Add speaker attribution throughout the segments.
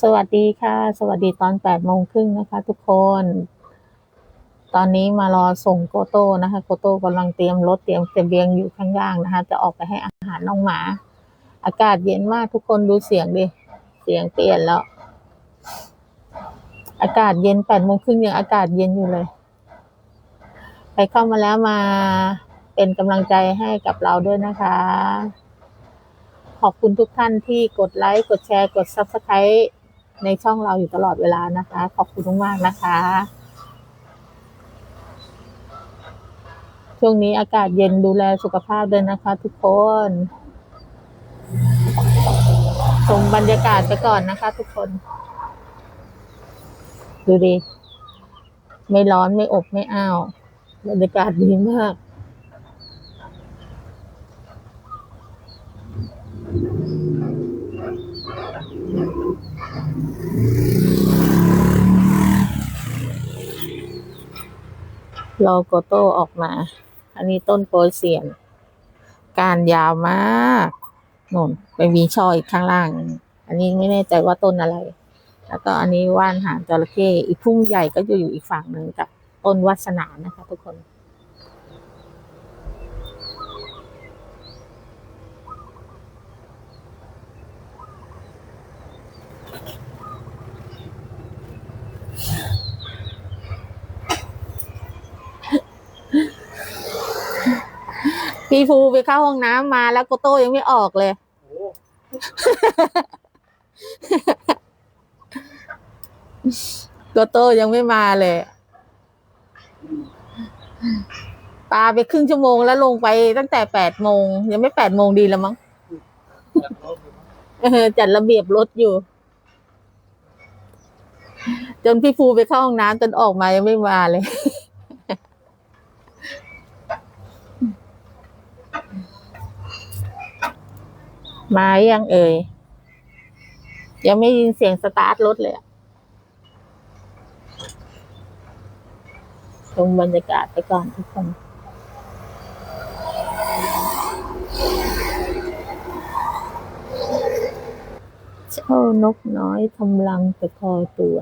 Speaker 1: สวัสดีค่ะ สวัสดีตอนแปดโมงครึ่งนะคะ ทุกคน ตอนนี้มารอส่งโกโต้นะคะ โกโต้กำลังเตรียมรถเตรียมเสบียงอยู่ข้างล่างนะคะ จะออกไปให้อาหารน้องหมา อากาศเย็นมากทุกคนดูเสียงดิ เสียงเปลี่ยนแล้ว อากาศเย็นแปดโมงครึ่งยังอากาศเย็นอยู่เลยใครเข้ามาแล้วมาเป็นกำลังใจให้กับเราด้วยนะคะขอบคุณทุกท่านที่กดไลค์ กดแชร์ กด Subscribe ในช่องเราอยู่ตลอดเวลานะคะ ขอบคุณมากๆนะคะ ช่วงนี้อากาศเย็นดูแลสุขภาพด้วยนะคะ ทุกคนชมบรรยากาศไปก่อนนะคะ ทุกคน ดูดิ ไม่ร้อนไม่อบไม่อ้าว บรรยากาศดีมาก รอโกโต้ออกมา อันนี้ต้นโปยเสียน การยาวมากนนไปมีช่ออีกข้างล่าง อันนี้ไม่แน่ใจว่าต้นอะไร แล้วก็อันนี้ว่านหางจระเข้อีกพุ่งใหญ่ก็จะอยู่อีกฝั่งหนึ่งกับต้นวัสนานะคะทุกคน พี่ภูไปเข้าห้องน้ำมาแล้วโกโต้ยังไม่ออกเลย
Speaker 2: โก
Speaker 1: โต้ยังไม่มาเลยปาไปครึ่งชั่วโมงแล้วลงไปตั้งแต่แปดโมงยังไม่แปดโมงดีแล้วมั้ง
Speaker 2: จัดรถอยู่
Speaker 1: เออจัดระเบียบรถอยู่ จนพี่ฟูไปเข้าห้องน้ำจนออกมายังไม่มาเลย มายังเอ่ย ยังไม่ยินเสียงสตาร์ทรถเลยอะชมบรรยากาศไปก่อนทุกคนเจ้านกน้อยทำรังแต่คอตัว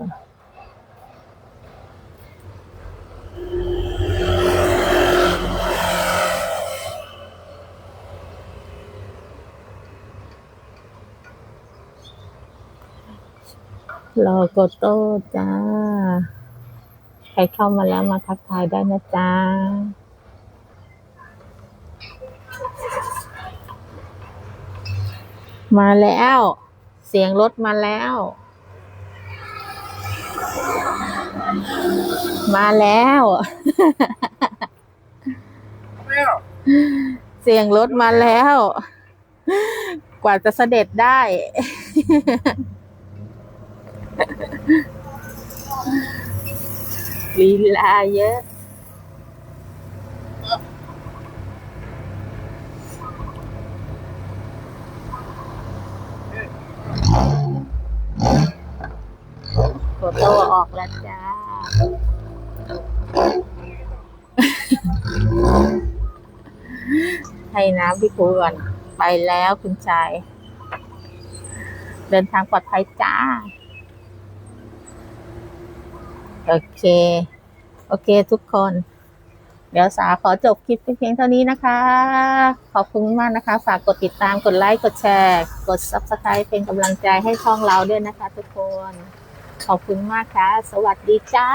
Speaker 1: รอโกโต้จ้า ใครเข้ามาแล้วมาทักทายได้นะจ้ามาแล้ว เสียงรถมาแล้ว มาแล้ว
Speaker 2: แล้ว
Speaker 1: เสียงรถมาแล้ว กว่าจะเสด็จได้ ลีลาเยอะโฟโตออกแล้วจ้า ให้น้ำพี่ปูก่อน ไปแล้วคุณชาย เดินทางปลอดภัยจ้า โอเค โอเคทุกคน เดี๋ยวสาขอจบคลิปเพียงเท่านี้นะคะ ขอบคุณมากนะคะ ฝากกดติดตาม กดไลค์ กดแชร์ กด Subscribe เป็นกำลังใจให้ช่องเราด้วยนะคะ ทุกคน ขอบคุณมากค่ะ สวัสดีจ้า